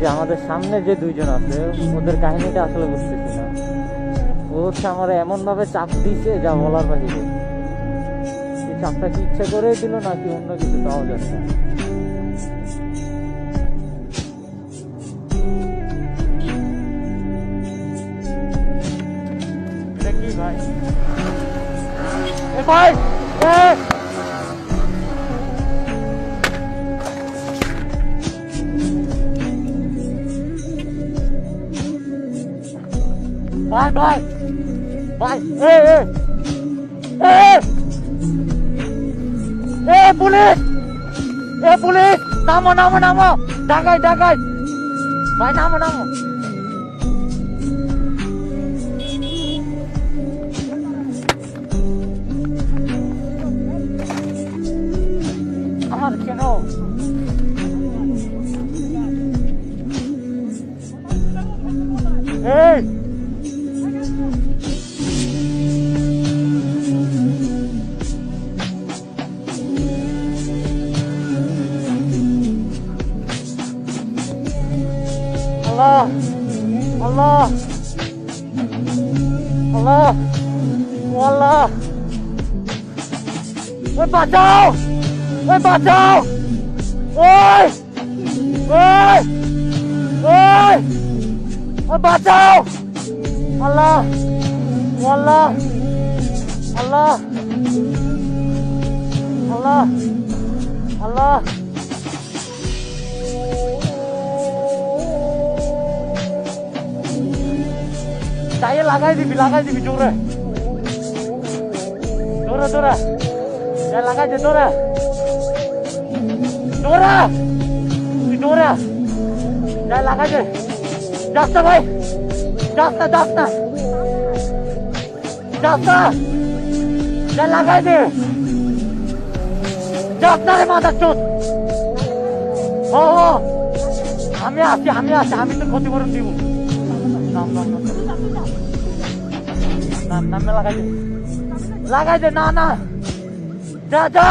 যে আমাদের সামনে যে দুইজন আছে, ওদের কাহিনীটা আসলে বুঝতেছি না। ও হচ্ছে আমার এমন ভাবে চাপ দিছে যা বলার বাহিরে এই চাপটা কি ইচ্ছা করে দিল নাকি অন্য কিছু তাও জানি না? ভাই? ভাই ভাই ভাই ভাই এ এ এ এ পুলিশ এ পুলিশ নামো নামো নামো ডাকাই ডাকাই ভাই নামো নামো আমার কেন Allah Allah Allah Allah Ôi bà cháu Ôi bà cháu Ôi Ôi Ôi Ôi bà cháu Allah Allah Allah Allah Allah চাইয়ে লাগাই দিবি লাগাই দিবি জোরে। জোরে জোরে। লাগাই দে জোরে। জোরে। তুই জোরে। যা লাগাই দে। যাস না ভাই। যাস না যাস না যাস না যা লাগাই দে। যাস না রে মাথার চোট ও, আমি আছি আমি আছি আমি তো ক্ষতিপূরণ দিব। না নাম লাগাই দে লাগাই দে না না যা